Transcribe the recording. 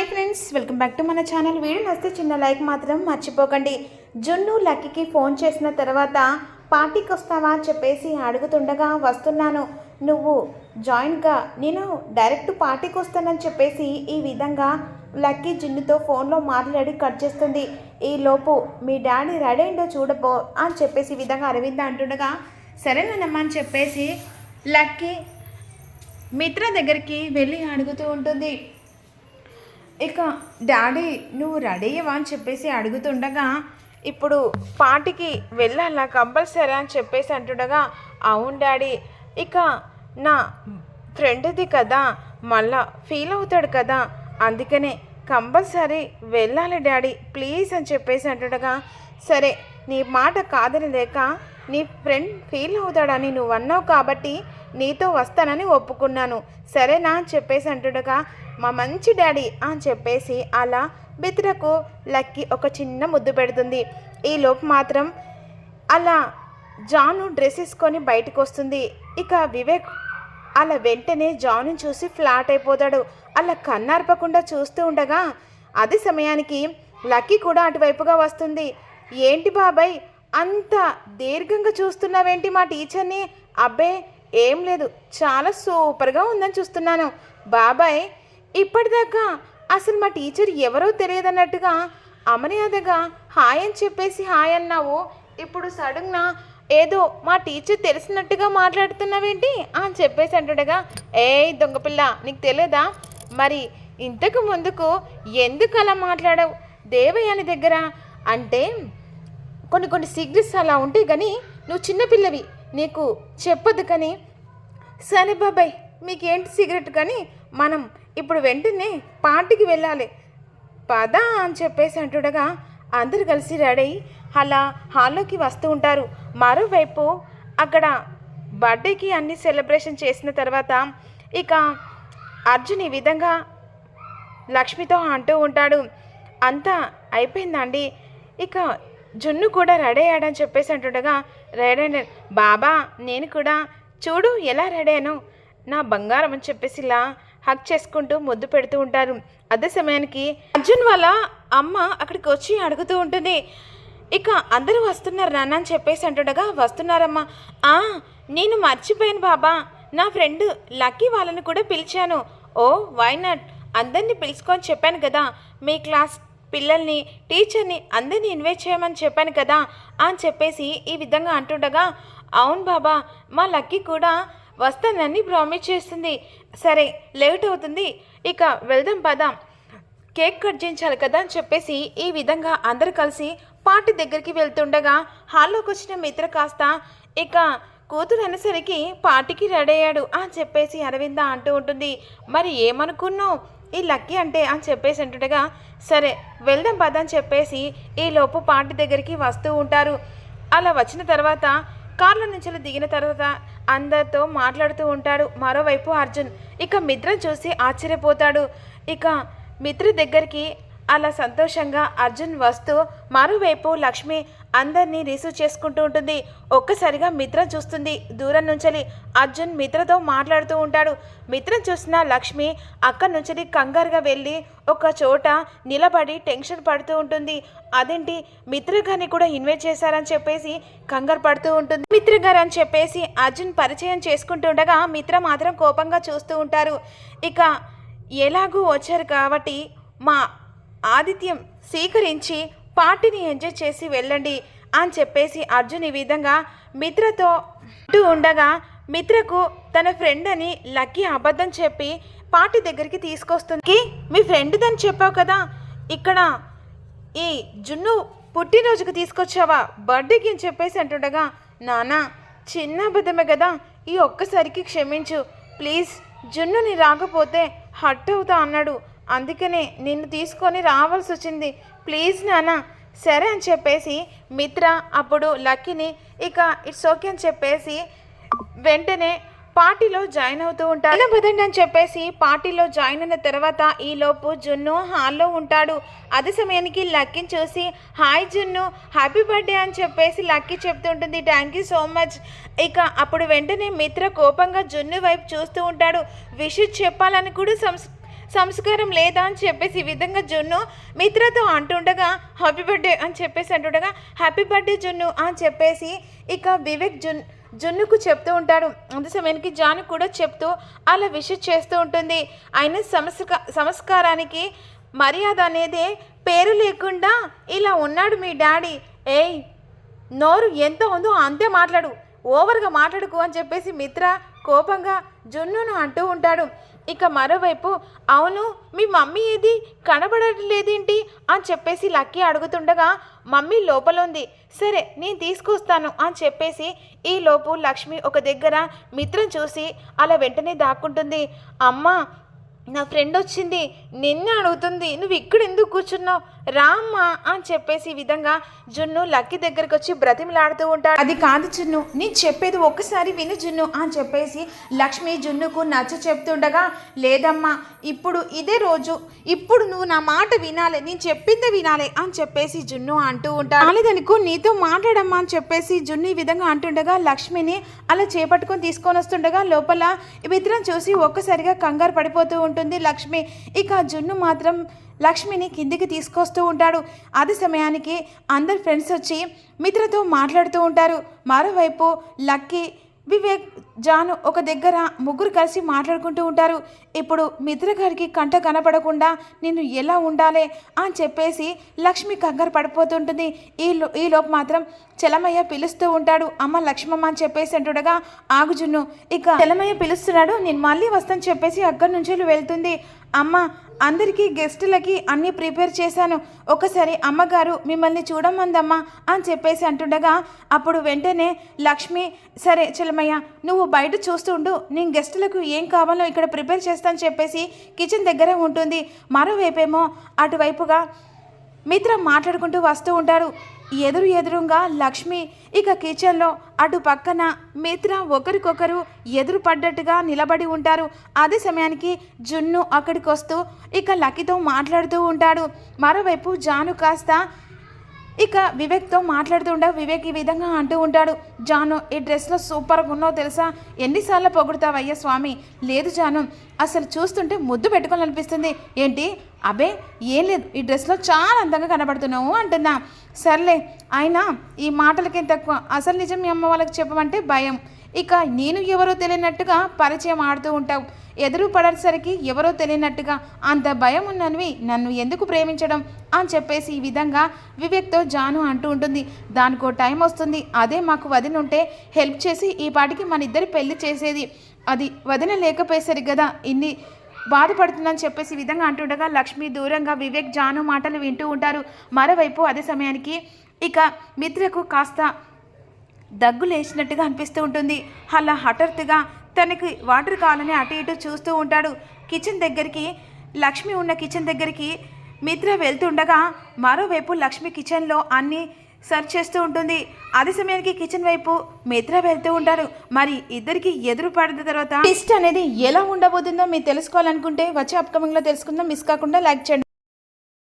Hi friends welcome back to మన channel video నస్తే చిన్న లైక్ మాత్రం మర్చిపోకండి. జున్ను లక్కీకి ఫోన్ చేసిన తర్వాత పార్టీకి వస్తావా అని చెప్పేసి అడుగుతుండగా వస్తున్నాను. నువ్వు జాయింట్గా నేను డైరెక్ట్ పార్టీకి వస్తానని చెప్పేసి ఈ విధంగా లక్కీ జున్నుతో ఫోన్లో మాట్లాడి కట్ చేస్తుంది. ఈలోపు మీ డాడీ రెడీ అయిందో చూడపో అని చెప్పేసి ఈ విధంగా అరవింద అంటుండగా సరేనమ్మా అని చెప్పేసి లక్కీ మిత్ర దగ్గరికి వెళ్ళి అడుగుతూ ఉంటుంది. ఇక డాడీ నువ్వు రెడీ అవ్వా అని చెప్పేసి అడుగుతుండగా ఇప్పుడు పాటికి వెళ్ళాలా కంపల్సరీ అని చెప్పేసి అంటుండగా అవును డాడీ ఇక నా ఫ్రెండ్ది కదా మళ్ళా ఫీల్ అవుతాడు కదా అందుకనే కంపల్సరీ వెళ్ళాలి డాడీ ప్లీజ్ అని చెప్పేసి అంటుండగా సరే నీ మాట కాదని లేక నీ ఫ్రెండ్ ఫీల్ అవుతాడని నువ్వు అన్నావు కాబట్టి నీతో వస్తానని ఒప్పుకున్నాను సరేనా అని చెప్పేసి అంటుండగా మా మంచి డాడీ అని చెప్పేసి అలా బిత్రకు లక్కీ ఒక చిన్న ముద్దు పెడుతుంది. ఈ లోపు మాత్రం అలా జాను డ్రెస్ వేసుకొని బయటకు వస్తుంది. ఇక వివేక్ అలా వెంటనే జాను చూసి ఫ్లాట్ అయిపోతాడు. అలా కన్నార్పకుండా చూస్తూ ఉండగా అదే సమయానికి లక్కీ కూడా అటువైపుగా వస్తుంది. ఏంటి బాబాయ్ అంత దీర్ఘంగా చూస్తున్నావేంటి మా టీచర్ని? అబ్బే ఏం లేదు చాలా సూపర్గా ఉందని చూస్తున్నాను. బాబాయ్ ఇప్పటిదాకా అసలు మా టీచర్ ఎవరో తెలియదన్నట్టుగా అమర్యాదగా హాయ్ అని చెప్పేసి హాయ్ అన్నావు. ఇప్పుడు సడన్గా ఏదో మా టీచర్ తెలిసినట్టుగా మాట్లాడుతున్నావేంటి? అని చెప్పేసి అంటుండగా ఏ దొంగపిల్ల నీకు తెలియదా మరి ఇంతకు ముందుకు ఎందుకు అలా మాట్లాడావు? దేవయాని దగ్గర అంటే కొన్ని కొన్ని సిగ్నల్స్ అలా ఉంటాయి కానీ నువ్వు చిన్నపిల్లవి నీకు చెప్పొద్దు కానీ. సరే బాబాయ్ మీకేంటి సిగరెట్ కానీ మనం ఇప్పుడు వెంటనే పార్టీకి వెళ్ళాలి. పద అని చెప్పేసి అంటుండగా అందరు కలిసి రెడీ అలా హాల్లోకి వస్తూ ఉంటారు. మరోవైపు అక్కడ బర్త్డేకి అన్ని సెలబ్రేషన్ చేసిన తర్వాత ఇక అర్జున్ ఈ విధంగా లక్ష్మితో అంటూ ఉంటాడు. అంతా అయిపోయిందండి. ఇక జున్ను కూడా రెడీ అయ్యాడని చెప్పేసి అంటుండగా రెడీ అయిన బాబా నేను కూడా చూడు ఎలా రెడీ అయ్యాను. నా బంగారం అని చెప్పేసి ఇలా హక్ చేసుకుంటూ ముద్దు పెడుతూ ఉంటారు. అదే సమయానికి అర్జున్ వాళ్ళ అమ్మ అక్కడికి వచ్చి అడుగుతూ ఉంటుంది. ఇక అందరూ వస్తున్నారు నాన్న అని చెప్పేసి అంటుండగా వస్తున్నారమ్మా. ఆ నేను మర్చిపోయాను బాబా. నా ఫ్రెండ్ లక్కీ వాళ్ళని కూడా పిలిచాను. Oh why not? అందరినీ పిలుచుకొని చెప్పాను కదా. మీ క్లాస్ పిల్లల్ని టీచర్ని అందరినీ ఇన్వైట్ చేయమని చెప్పాను కదా. అని చెప్పేసి ఈ విధంగా అంటుండగా అవును బాబా మా లక్కీ కూడా వస్తానని ప్రామిస్ చేస్తుంది. సరే లేట్ అవుతుంది. ఇక వెళ్దాం పదాం. కేక్ కట్ చేయించాలి కదా అని చెప్పేసి ఈ విధంగా అందరు కలిసి పార్టీ దగ్గరికి వెళ్తుండగా హాల్లోకి వచ్చిన మిత్ర కాస్త ఇక కూతురు అనేసరికి పార్టీకి రెడీ అయ్యాడు అని చెప్పేసి అరవింద అంటూ ఉంటుంది. మరి ఏమనుకున్నావు? ఈ లక్కీ అంటే అని చెప్పేసి అంటుండగా సరే వెళ్దాం పద అని చెప్పేసి ఈ లోపు పార్టీ దగ్గరికి వస్తూ ఉంటారు. అలా వచ్చిన తర్వాత కార్ల నుంచి దిగిన తర్వాత అందరితో మాట్లాడుతూ ఉంటాడు. మరోవైపు అర్జున్ ఇక మిత్ర చూసి ఆశ్చర్యపోతాడు. ఇక మిత్ర దగ్గరికి అలా సంతోషంగా అర్జున్ వస్తూ మరోవైపు లక్ష్మి అందరినీ రిసీవ్ చేసుకుంటూ ఉంటుంది. ఒక్కసారిగా మిత్ర చూస్తుంది. దూరం నుంచి అర్జున్ మిత్రతో మాట్లాడుతూ ఉంటాడు. మిత్రం చూసిన లక్ష్మి అక్కడి నుంచి కంగారుగా వెళ్ళి ఒక చోట నిలబడి టెన్షన్ పడుతూ ఉంటుంది. అదేంటి? మిత్రగారిని కూడా ఇన్వైట్ చేశారని చెప్పేసి కంగారు పడుతూ ఉంటుంది. మిత్రగారు అని చెప్పేసి అర్జున్ పరిచయం చేసుకుంటుండగా మిత్ర మాత్రం కోపంగా చూస్తూ ఉంటారు. ఇక ఎలాగూ వచ్చారు కాబట్టి మా ఆదిత్యం స్వీకరించి పార్టీని ఎంజాయ్ చేసి వెళ్ళండి అని చెప్పేసి అర్జున్ ఈ విధంగా మిత్రతో అంటూ ఉండగా మిత్రకు తన ఫ్రెండ్ అని లక్కీ అబద్ధం చెప్పి పార్టీ దగ్గరికి తీసుకొస్తుంది. మీ ఫ్రెండ్ అని చెప్పావు కదా. ఇక్కడ ఈ జున్ను పుట్టినరోజుకు తీసుకొచ్చావా? బర్త్డేకి అని చెప్పేసి అంటుండగా నానా చిన్న అబద్ధమే కదా. ఈ ఒక్కసారికి క్షమించు. ప్లీజ్ జున్నుని రాకపోతే హట్ అవుతా అన్నాడు. అందుకనే నిన్ను తీసుకొని రావాల్సి వచ్చింది. ప్లీజ్ నాన్న సరే అని చెప్పేసి మిత్ర అప్పుడు లక్కీని ఇక ఇట్స్ ఓకే అని చెప్పేసి వెంటనే పార్టీలో జాయిన్ అవుతూ ఉంటాడు ఇలా పదండి అని చెప్పేసి పార్టీలో జాయిన్ అయిన తర్వాత ఈలోపు జున్ను హాల్లో ఉంటాడు. అదే సమయానికి లక్కీని చూసి హాయ్ జున్ను హ్యాపీ బర్త్డే అని చెప్పేసి లక్కీ చెప్తుంటుంది థ్యాంక్ యూ సో మచ్. ఇక అప్పుడు వెంటనే మిత్ర కోపంగా జున్ను వైపు చూస్తూ ఉంటాడు. విష్ చెప్పాలని కూడా సంస్ సంస్కారం లేదా అని చెప్పేసి ఈ విధంగా జున్ను మిత్రతో అంటుండగా హ్యాపీ బర్త్డే అని చెప్పేసి అంటుండగా హ్యాపీ బర్త్డే జున్ను అని చెప్పేసి ఇక వివేక్ జున్ జున్నుకు చెప్తూ ఉంటాడు. అంత సమయానికి జాను కూడా చెప్తూ అలా విష్ చేస్తూ ఉంటుంది. అయిన సంస్క సంస్కారానికి మర్యాద అనేది పేరు లేకుండా ఇలా ఉన్నాడు మీ డాడీ. ఏయ్ నోరు ఎంత ఉందో అంతే మాట్లాడు. ఓవర్గా మాట్లాడుకు అని చెప్పేసి మిత్ర కోపంగా జున్నును అంటూ ఉంటాడు. ఇక మరోవైపు అవును మీ మమ్మీ ఏది? కనబడట్లేదేంటి? అని చెప్పేసి లక్కీ అడుగుతుండగా మమ్మీ లోపల ఉంది సరే నేను తీసుకొస్తాను అని చెప్పేసి ఈ లోపు లక్ష్మి ఒక దగ్గర మిత్రం చూసి అలా వెంటనే దాక్కుంటుంది. అమ్మ నా ఫ్రెండ్ వచ్చింది. నిన్నే అడుగుతుంది నువ్వు ఇక్కడ ఎందుకు కూర్చున్నావు? రామ్మ అని చెప్పేసి విధంగా జున్ను లక్కి దగ్గరికి వచ్చి బ్రతిమలాడుతూ ఉంటాడు. అది కాదు జున్ను నేను చెప్పేది ఒక్కసారి విను జున్ను అని చెప్పేసి లక్ష్మి జున్నుకు నచ్చ చెప్తుండగా లేదమ్మా ఇప్పుడు ఇదే రోజు ఇప్పుడు నువ్వు నా మాట వినాలి నేను చెప్పింది వినాలి అని చెప్పేసి జున్ను అంటూ ఉంటాడు. కాలేదనుకో నీతో మాట్లాడమ్మా అని చెప్పేసి జున్ను ఈ విధంగా అంటుండగా లక్ష్మిని అలా చేపట్టుకొని తీసుకొని వస్తుండగా లోపల ఇద్దరం చూసి ఒక్కసారిగా కంగారు పడిపోతూ ఉంటుంది లక్ష్మి. ఇక జున్ను మాత్రం లక్ష్మిని కిందికి తీసుకొస్తూ ఉంటాడు. అదే సమయానికి అందరు ఫ్రెండ్స్ వచ్చి మిత్రతో మాట్లాడుతూ ఉంటారు. మరోవైపు లక్కీ వివేక్ జాను ఒక దగ్గర ముగ్గురు కలిసి మాట్లాడుకుంటూ ఉంటారు. ఇప్పుడు మిత్ర గారికి కంట కనపడకుండా నేను ఎలా ఉండాలి అని చెప్పేసి లక్ష్మి కంగారు పడిపోతుంటుంది. ఈ ఈలోపు ఈ లోపు మాత్రం చలమయ్య పిలుస్తూ ఉంటాడు. అమ్మ లక్ష్మమ్మ అని చెప్పేసి అంటుండగా ఆగుజున్ను ఇక చలమయ్య పిలుస్తున్నాడు. నేను మళ్ళీ వస్తాను చెప్పేసి అక్కడి నుంచి వెళ్తుంది. అమ్మ అందరికీ గెస్టులకి అన్నీ ప్రిపేర్ చేశాను. ఒకసారి అమ్మగారు మిమ్మల్ని చూడమందమ్మా అని చెప్పేసి అంటుండగా అప్పుడు వెంటనే లక్ష్మి సరే చలమయ్య నువ్వు బయట చూస్తుండు నేను గెస్టులకు ఏం కావాలో ఇక్కడ ప్రిపేర్ చేస్తాను చెప్పేసి కిచెన్ దగ్గర ఉంటుంది. మరోవైపేమో అటువైపుగా మిత్ర మాట్లాడుకుంటూ వస్తూ ఉంటారు ఎదురు ఎదురుగా లక్ష్మి ఇక కిచెన్లో అటు పక్కన మిత్ర ఒకరికొకరు ఎదురు పడ్డట్టుగా నిలబడి ఉంటారు. అదే సమయానికి జున్ను అక్కడికి వస్తూ ఇక లక్కీతో మాట్లాడుతూ ఉంటాడు. మరోవైపు జాను కాస్త ఇక వివేక్తో మాట్లాడుతూ ఉండే వివేక్ ఈ విధంగా అంటూ ఉంటాడు జాను ఈ డ్రెస్లో సూపర్గా ఉన్నావు తెలుసా? ఎన్నిసార్లు పొగుడుతావయ్యా స్వామి? లేదు జాను అసలు చూస్తుంటే ముద్దు పెట్టుకోవాలనిపిస్తుంది. ఏంటి? అబే ఏం లేదు ఈ డ్రెస్లో చాలా అందంగా కనబడుతున్నావు అంటున్నా. సర్లే అయినా ఈ మాటలకేం తక్కువ? అసలు నిజం మీ అమ్మ వాళ్ళకి చెప్పమంటే భయం. ఇక నేను ఎవరో తెలియనట్టుగా పరిచయం ఆడుతూ ఉంటావు. ఎదురు పడేసరికి ఎవరో తెలియనట్టుగా అంత భయం ఉన్నవి నన్ను ఎందుకు ప్రేమించడం? అని చెప్పేసి ఈ విధంగా వివేక్తో జాను అంటూ ఉంటుంది. దానికో టైం వస్తుంది. అదే మాకు వదిన ఉంటే హెల్ప్ చేసి ఈ పాటికి మన ఇద్దరి పెళ్ళి చేసేది. అది వదిన లేకపోయేసరికి కదా ఇన్ని బాధపడుతుందని చెప్పేసి విధంగా అంటుండగా లక్ష్మి దూరంగా వివేక్ జాను మాటలు వింటూ ఉంటారు. మరోవైపు అదే సమయానికి ఇక మిత్రకు కాస్త దగ్గు లేచినట్టుగా అనిపిస్తూ ఉంటుంది. అలా హఠాత్తుగా తనకి వాటర్ కావాలని అటు ఇటు చూస్తూ ఉంటాడు. కిచెన్ దగ్గరికి లక్ష్మి ఉన్న కిచెన్ దగ్గరికి మిత్ర వెళ్తుండగా మరోవైపు లక్ష్మి కిచెన్లో అన్నీ సర్చ్ చేస్తూ ఉంటుంది. అదే సమయానికి కిచెన్ వైపు మిత్ర వెళ్తూ ఉంటారు మరి ఇద్దరికి ఎదురు పడిన తర్వాత టెస్ట్ అనేది ఎలా ఉండబోతుందో మీరు తెలుసుకోవాలనుకుంటే వచ్చే అప్కమింగ్లో తెలుసుకుందాం. మిస్ కాకుండా లైక్ చేయండి.